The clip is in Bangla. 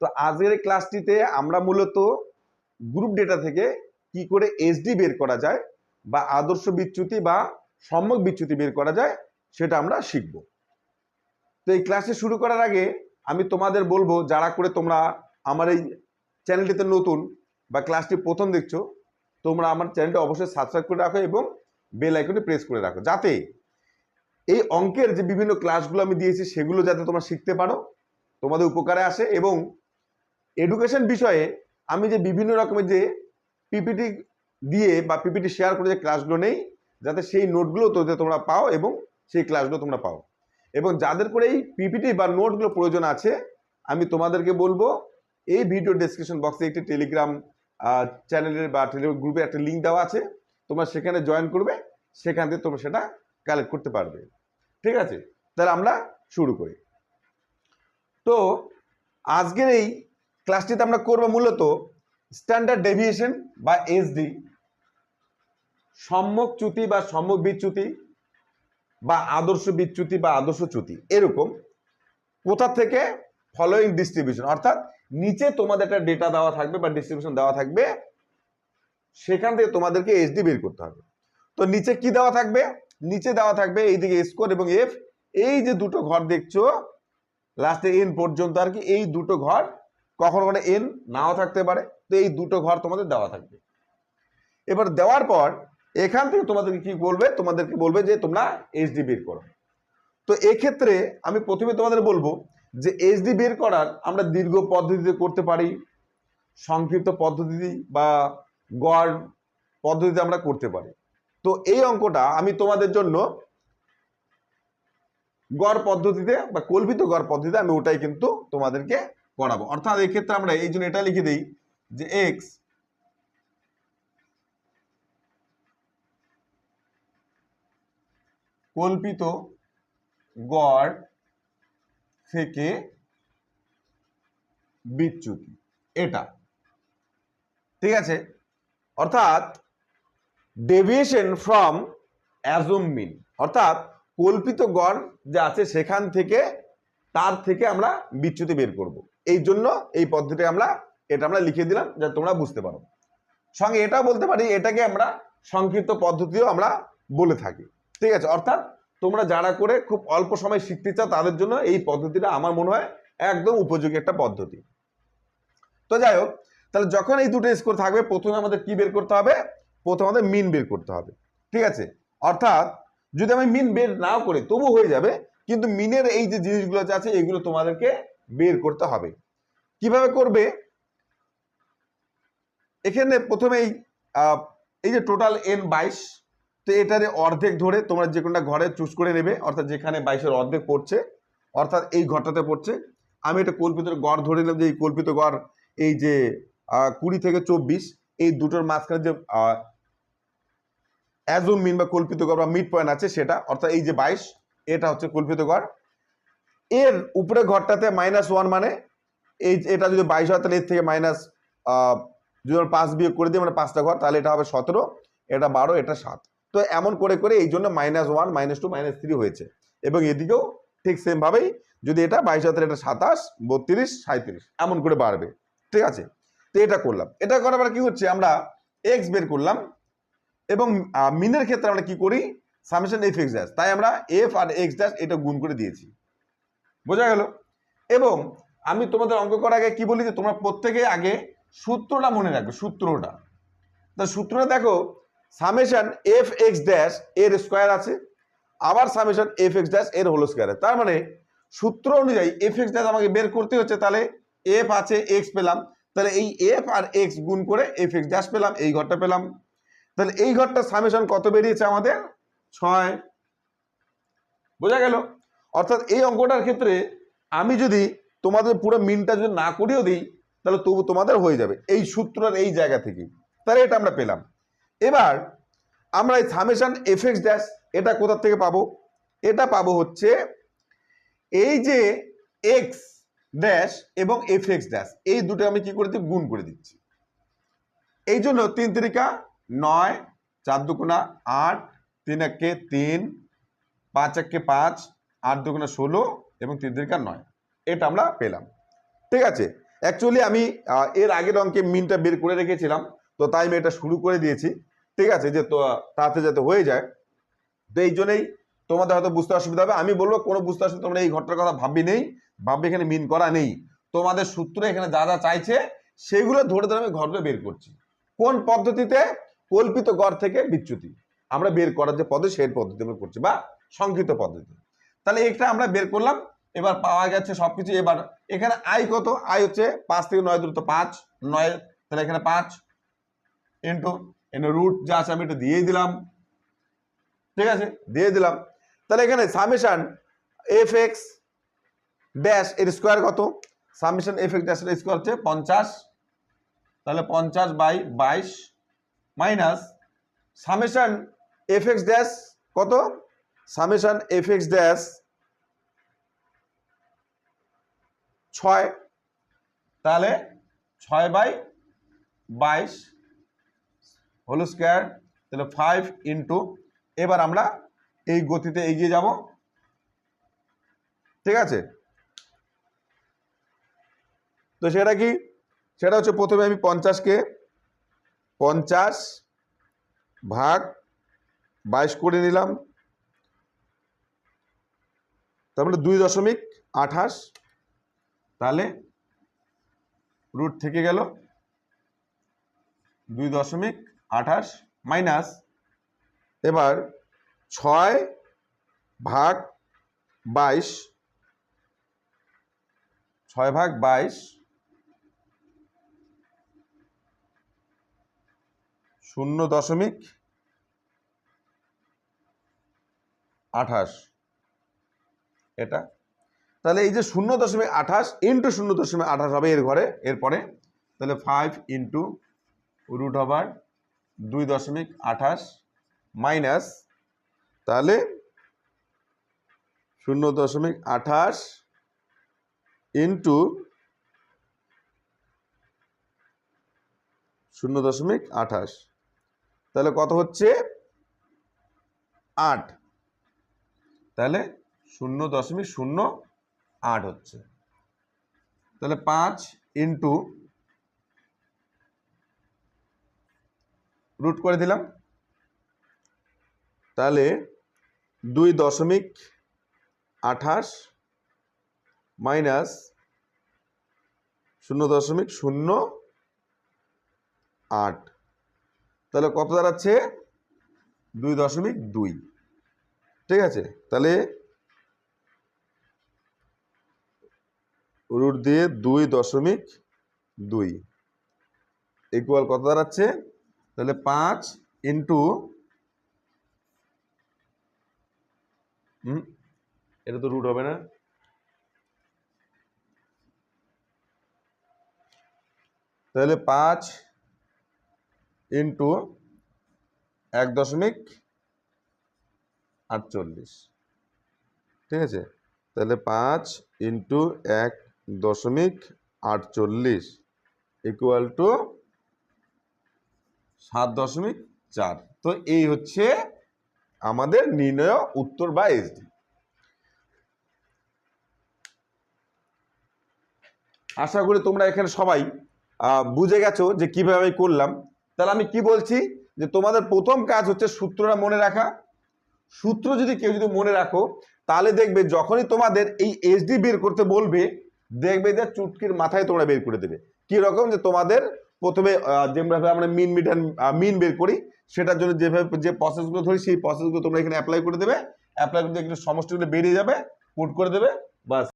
তো আজকের ক্লাসটিতে আমরা মূলত গ্রুপ ডেটা থেকে কি করে এসডি বের করা যায় বা আদর্শ বিচ্যুতি বা সম্যক বিচ্যুতি বের করা যায় সেটা আমরা শিখব। তো এই ক্লাসে শুরু করার আগে আমি তোমাদের বলব, যারা করে তোমরা আমার এই চ্যানেলটিতে নতুন বা ক্লাসটি প্রথম দেখছ, তোমরা আমার চ্যানেলটা অবশ্যই সাবস্ক্রাইব করে রাখো এবং বেল আইকনে প্রেস করে রাখো যাতে এই অঙ্কের যে বিভিন্ন ক্লাসগুলো আমি দিয়েছি সেগুলো যাতে তোমরা শিখতে পারো, তোমাদের উপকারে আসে এবং এডুকেশন বিষয়ে আমি যে বিভিন্ন রকমের যে পিপিটি দিয়ে বা পিপিটি শেয়ার করে যে ক্লাসগুলো নেই, যাতে সেই নোটগুলো তোদের তোমরা পাও এবং সেই ক্লাসগুলো তোমরা পাও। এবং যাদের করে এই পিপিটি বা নোটগুলো প্রয়োজন আছে, আমি তোমাদেরকে বলব, এই ভিডিও ডেসক্রিপশন বক্সে একটি টেলিগ্রাম চ্যানেলের বা টেলিগ্রাম গ্রুপে একটা লিঙ্ক দেওয়া আছে। তোমরা সেখানে জয়েন করবে, সেখান থেকে তোমরা সেটা কালেক্ট করতে পারবে। ঠিক আছে? তাহলে আমরা শুরু করি। তো, আজকের এই ক্লাসটিতে আমরা করব মূলত স্ট্যান্ডার্ড ডেভিয়েশন বা এসডি সম্যক চ্যুতি বা সম্যক বিচ্যুতি বা আদর্শ বিচ্যুতি বা আদর্শ চ্যুতি, এরকম কোথা থেকে ফলোয়িং ডিস্ট্রিবিউশন অর্থাৎ নিচে তোমাদের একটা ডেটা দেওয়া থাকবে বা ডিস্ট্রিবিউশন দেওয়া থাকবে, সেখান থেকে তোমাদেরকে এসডি বের করতে হবে। তো নিচে কি দেওয়া থাকবে? নিচে দেওয়া থাকবে এইদিকে স্কোর এবং এফ এই যে দুটো ঘর দেখছ লাস্টে এন পর্যন্ত আর কি, এই দুটো ঘর কখনো কখনো এন নাও থাকতে পারে, তো এই দুটো ঘর তোমাদের দেওয়া থাকবে। এবার দেওয়ার পর এখান থেকে তোমাদেরকে কি বলবে? তোমাদেরকে বলবে যে তোমরা এইচডি বের করো। তো এক্ষেত্রে আমি প্রথমে তোমাদের বলব যে এইচডি বের করার আমরা দীর্ঘ পদ্ধতিতে করতে পারি, সংক্ষিপ্ত পদ্ধতি বা গড় পদ্ধতিতে আমরা করতে পারি। তো এই অঙ্কটা আমি তোমাদের জন্য গড় পদ্ধতিতে বা কল্পিত গড় পদ্ধতিতে আমি ওটাই কিন্তু তোমাদেরকে করাবো অর্থাৎ এই ক্ষেত্রে আমরা এই জন্য এটা লিখে দিই যে এক্স কল্পিত গড় থেকে বিচ্যুতি। এটা। ঠিক আছে? অর্থাৎ ডেভিয়েশন ফ্রম অ্যাজুম মিন অর্থাৎ কল্পিত গড় যা আছে সেখান থেকে, তার থেকে আমরা বিচ্যুতি বের করব। এই জন্য এই পদ্ধতি আমরা, এটা আমরা লিখে দিলাম যাতে তোমরা বুঝতে পারো। সঙ্গে এটাও বলতে পারি, এটাকে আমরা সংক্ষিপ্ত পদ্ধতিও আমরা বলে থাকি। ঠিক আছে? অর্থাৎ তোমরা যারা করে খুব অল্প সময় শিখতে চাও, তাদের জন্য এই পদ্ধতিটা আমার মনে হয় একদম উপযোগী একটা পদ্ধতি। তো যাই হোক, তাহলে যখন এই দুটো স্কোর থাকবে, প্রথমে আমাদের কি বের করতে হবে? প্রথমে আমাদের মিন বের করতে হবে। ঠিক আছে? অর্থাৎ যদি আমি মিন বের নাও করি তবু হয়ে যাবে, কিন্তু মিনের এই যে জিনিসগুলো আছে, এগুলো তোমাদেরকে বের করতে হবে। কীভাবে করবে? এখানে প্রথমেই এই যে টোটাল এন বাইশ, তো এটারে অর্ধেক ধরে তোমরা যে কোনটা ঘরে চুজ করে নেবে, অর্থাৎ যেখানে বাইশের অর্ধেক পড়ছে, অর্থাৎ এই ঘরটাতে পড়ছে। আমি এটা কল্পিত গড় ধরে নিলাম যে এই কল্পিত গড় এই যে কুড়ি থেকে চব্বিশ, এই দুটোর মাঝখানে যে অ্যাজুম মিন বা কল্পিত গড় বা মিড পয়েন্ট আছে সেটা, অর্থাৎ এই যে বাইশ, এটা হচ্ছে কল্পিত গড়। এর উপরে ঘরটাতে মাইনাস ওয়ান মানে এই এটা যদি বাইশ হয়, তাহলে এর থেকে মাইনাস যদি পাঁচ বিয়োগ করে দিই মানে পাঁচটা ঘর, তাহলে এটা হবে সতেরো, এটা বারো, এটা সাত। তো এমন করে করে এই জন্য minus one minus two minus three হয়েছে। এবং এদিকেও ঠিক সেমভাবেই যদি এটা বাইশ হয়, তাহলে এটা সাতাশ, বত্রিশ সাঁত্রিশ এমন করে বাড়বে। ঠিক আছে? তো এটা করলাম। এটা করার পর কি হচ্ছে, আমরা এক্স বের করলাম এবং মিনের ক্ষেত্রে আমরা কি করি? সামেশন এফ এক্স ড্যাশ তাই আমরা এফ আর এক্স ড্যাশ এটা গুণ করে দিয়েছি। বোঝা গেল? এবং আমি তোমাদের অঙ্ক করার আগে কি বলি যে, তোমরা প্রত্যেকে আগে সূত্রটা মনে রাখবে, সূত্রটা। তা সূত্রটা দেখো সামেশন এফ এক্স ড্যাশ এর স্কোয়ার আছে, আবার সামেশন এফ এক্স ড্যাশ এর হোল স্কোয়ার তার মানে সূত্র অনুযায়ী এফ এক্স ড্যাশ আমাকে বের করতে হচ্ছে, তাহলে এফ আছে এক্স পেলাম। তাহলে এই এফ আর এক্স গুণ করে এফ এক্স ড্যাশ পেলাম, এই ঘরটা পেলাম। তাহলে এই ঘরটা সামেশন কত বেরিয়েছে আমাদের? ছয়। বোঝা গেল? অর্থাৎ এই অঙ্কটার ক্ষেত্রে আমি যদি তোমাদের পুরো মিনটা যদি না করিয়েও দিই, তাহলে তবু তোমাদের হয়ে যাবে। এই সূত্রের এই জায়গা থেকে। তাহলে এটা আমরা পেলাম। এবার আমরা এই সামেশন এফ এক্স ড্যাশ, এটা কোথা থেকে পাবো? এটা পাবো হচ্ছে এই যে এক্স ড্যাশ এবং এফ এক্স ড্যাশ, এই দুটো আমি কি করে দিই? গুণ করে দিচ্ছি। এই জন্য তিন তিরিকা নয়, চার দুকোনা আট, তিন একে তিন, পাঁচ একে পাঁচ আট দুগুণা ষোলো এবং তিন তিরিকা নয়। এটা আমরা পেলাম। ঠিক আছে? অ্যাকচুয়ালি আমি এর আগের অঙ্কে মিনটা বের করে রেখেছিলাম, তো তাই আমি এটা শুরু করে দিয়েছি। ঠিক আছে? যে তো, তাতে যাতে হয়ে যায়। তো এই জন্যই তোমাদের হয়তো বুঝতে অসুবিধা হবে। আমি বলব, কোনো বুঝতে অসুবিধা তোমরা এই ঘটনার কথা ভাববি নেই। ভাববে এখানে মিন করা নেই। তোমাদের সূত্রে এখানে যা যা চাইছে, সেগুলো ধরে ধরে আমি ঘরটা বের করছি। কোন পদ্ধতিতে? কল্পিত গড় থেকে বিচ্যুতি। আমরা বের করার যে পদ্ধতি, সেই পদ্ধতি আমরা করছি, বা সংক্ষিপ্ত পদ্ধতি। তাহলে এটা আমরা বের করলাম, এবার পাওয়া গেছে সব কিছু এবার এখানে আই কত? আই হচ্ছে পাঁচ থেকে নয় দূরত্ব পাঁচ, নয়, তাহলে এখানে পাঁচ ইন্টু এখানে রুট যা আছে আমি এটা দিয়েই দিলাম। ঠিক আছে? দিয়ে দিলাম। তাহলে এখানে সামেশন এফ এক্স ড্যাশ এর স্কোয়ার কত? সামেশন এফ এক্স ড্যাশ এর স্কোয়ার হচ্ছে পঞ্চাশ। তাহলে পঞ্চাশ বাই বাইশ minus summation f x dash কত? সামেশন এফ এক্স ড্যাশ ছয়, তাহলে ছয় বাই বাইশ হোল স্কোয়ার, তাহলে ফাইভ ইন্টু, এবার আমরা এই গতিতে এগিয়ে যাব। ঠিক আছে? তো সেটা কি? সেটা হচ্ছে প্রথমে আমি পঞ্চাশকে পঞ্চাশ ভাগ বাইশ করে নিলাম। তারপরে দুই দশমিক আঠাশ, তাহলে রুট থেকে গেল দুই দশমিক আঠাশ মাইনাস এবার ছয় ভাগ বাইশ, ছয় ভাগ বাইশ শূন্য দশমিক আঠাশ। এটা। তাহলে এই যে শূন্য দশমিক আঠাশ ইন্টু শূন্য দশমিক আঠাশ হবে এর ঘরে, এরপরে তাহলে ফাইভ ইন্টু রুট ওভার দুই দশমিক আঠাশ মাইনাস তাহলে শূন্য দশমিক আঠাশ ইন্টু শূন্য দশমিক আঠাশ। তাহলে কত হচ্ছে? আট। তাহলে শূন্য দশমিক শূন্য আট হচ্ছে। তাহলে পাঁচ ইন্টু রুট করে দিলাম। তাহলে দুই দশমিক আঠাশ মাইনাস শূন্য দশমিক শূন্য আট। তাহলে কত দাঁড়াচ্ছে? দুই দশমিক দুই। ঠিক আছে? তাহলে রুট দিয়ে দুই দশমিক দুই। ইকুয়াল কত দাঁড়াচ্ছে? তাহলে পাঁচ ইন্টু এটা তো রুট হবে না। তাহলে পাঁচ ইন্টু এক দশমিক আটচল্লিশ। ঠিক আছে? তাহলে পাঁচ ইন্টু এক দশমিক আটচল্লিশ ইকুয়াল টু সাত দশমিক চার। তো এই হচ্ছে আমাদের নির্ণয় উত্তর বা এসডি আশা করি তোমরা এখানে সবাই বুঝে গেছো যে কীভাবে করলাম। তাহলে আমি কি বলছি? যে তোমাদের প্রথম কাজ হচ্ছে সূত্রটা মনে রাখা। সূত্র যদি কেউ যদি মনে রাখো, তাহলে দেখবে যখনই তোমাদের এই এসডি বের করতে বলবে দেখবে যে চুটকির মাথায় তোমরা বের করে দেবে। রকম? যে তোমাদের প্রথমে যেভাবে আমরা মিন মিটার মিন বের করি, সেটার জন্য যেভাবে যে প্রসেসগুলো ধরি, সেই প্রসেসগুলো তোমরা এখানে অ্যাপ্লাই করে দেবে। অ্যাপ্লাই করে এখানে সমষ্টিগুলো বেরিয়ে যাবে পুট করে দেবে, বাস।